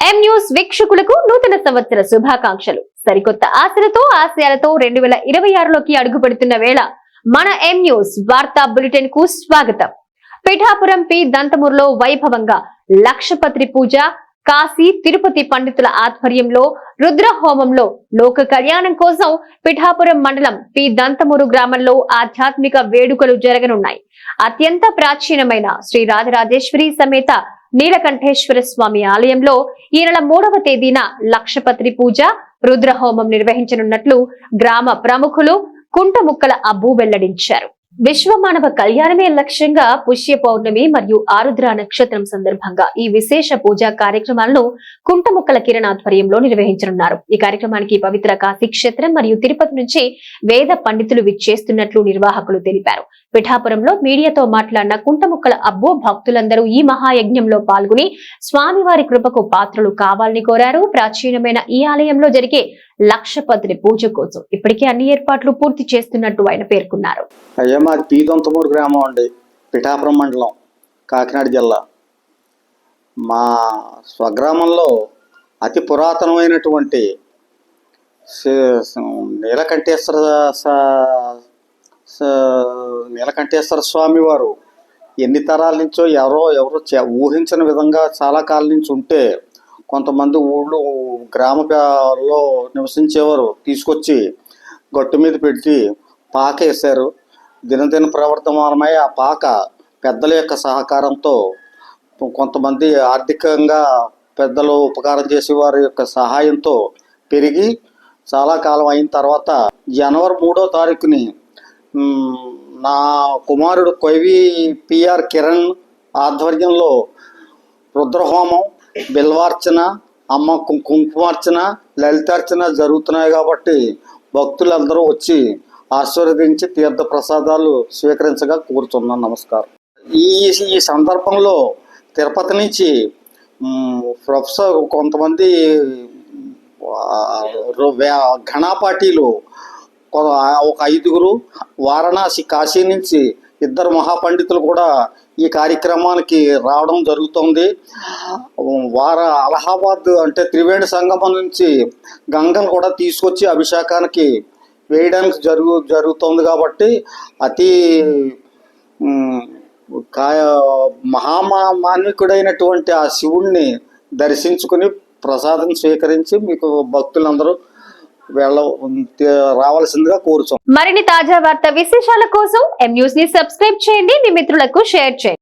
M news వీక్షకులకు నూతన సంవత్సర శుభాకాంక్షలు. సరికొత్త ఆశలతో ఆశయాలతో రెండు వేల ఇరవై ఆరులోకి అడుగు పెడుతున్న వేళ మన ఎం న్యూస్ వార్తా బులెటిన్కు స్వాగతం. పిఠాపురం పి దంతమూరులో వైభవంగా లక్షపత్రి పూజ కాశీ తిరుపతి పండితుల ఆధ్వర్యంలో రుద్రహోమంలో లోక కళ్యాణం కోసం పిఠాపురం మండలం పి దంతమూరు గ్రామంలో ఆధ్యాత్మిక వేడుకలు జరగనున్నాయి. అత్యంత ప్రాచీనమైన శ్రీ రాజరాజేశ్వరి సమేత నీలకంఠేశ్వర స్వామి ఆలయంలో ఈ నెల మూడవ తేదీన లక్షపత్రి పూజ రుద్రహోమం నిర్వహించనున్నట్లు గ్రామ ప్రముఖులు కుంటముక్కల అబ్బు వెల్లడించారు. విశ్వ మానవ కళ్యాణమే లక్ష్యంగా పుష్య పౌర్ణమి మరియు ఆరుద్ర నక్షత్రం సందర్భంగా ఈ విశేష పూజా కార్యక్రమాలను కుంటముక్కల కిరణ్ ఆధ్వర్యంలో నిర్వహించనున్నారు. ఈ కార్యక్రమానికి పవిత్ర కాశీ క్షేత్రం మరియు తిరుపతి నుంచి వేద పండితులు విచ్చేస్తున్నట్లు నిర్వాహకులు తెలిపారు. పిఠాపురంలో మీడియాతో మాట్లాడిన కుంటముక్కల అబ్బో భక్తులందరూ ఈ మహాయజ్ఞంలో పాల్గొని స్వామివారి కృపకు పాత్రలు కావాలని కోరారు. ప్రాచీనమైన ఈ ఆలయంలో జరిగే లక్షపతిని పూజ కోసం ఇప్పటికే అన్ని ఏర్పాట్లు పూర్తి చేస్తున్నట్టు ఆయన పేర్కొన్నారు. అయ్యా మాది పీదొంతమూరు గ్రామం అండి. పిఠాపురం మండలం కాకినాడ జిల్లా. మా స్వగ్రామంలో అతి పురాతనమైనటువంటి నీలకంఠేశ్వర నీలకంఠేశ్వర స్వామి వారు ఎన్ని తరాల నుంచో ఎవరో ఎవరో చే- ఊహించిన విధంగా చాలా కాలం నుంచి ఉంటే కొంతమంది ఊళ్ళో గ్రామంలో నివసించేవారు తీసుకొచ్చి గట్టు మీద పెట్టి పాక వేశారు. దినదిన ప్రవర్తమానమై ఆ పాక పెద్దల యొక్క సహకారంతో కొంతమంది ఆర్థికంగా పెద్దలు ఉపకారం చేసే వారి యొక్క సహాయంతో పెరిగి చాలా కాలం అయిన తర్వాత జనవరి మూడో తారీఖుని నా కుమారుడు కొయ్వి పిఆర్ కిరణ్ ఆధ్వర్యంలో రుద్రహోమం బిల్వార్చన అమ్మ కుంకుమార్చన లలితార్చన జరుగుతున్నాయి కాబట్టి భక్తులందరూ వచ్చి ఆశీర్వదించి తీర్థ ప్రసాదాలు స్వీకరించగా కూర్చున్నాను నమస్కారం. ఈ ఈ సందర్భంలో తిరుపతి నుంచి ప్రొఫెసర్ కొంతమంది ఘనా పార్టీలు ఒక ఐదుగురు వారణాసి కాశీ నుంచి ఇద్దరు మహాపండితులు కూడా ఈ కార్యక్రమానికి రావడం జరుగుతుంది. వార అలహాబాద్ అంటే త్రివేణి సంగమం నుంచి గంగను కూడా తీసుకొచ్చి అభిషేకానికి వేయడానికి జరుగు జరుగుతుంది కాబట్టి అతి కాయ మహామా ఆ శివుణ్ణి దర్శించుకుని ప్రసాదం స్వీకరించి మీకు భక్తులందరూ వెళ్ళ రావాల్సిందిగా కోరుతాం మరిన్ని తాజా వార్త విశేషాల కోసం ఎం న్యూస్ని సబ్స్క్రైబ్ చేయండి. మీ మిత్రులకు షేర్ చేయండి.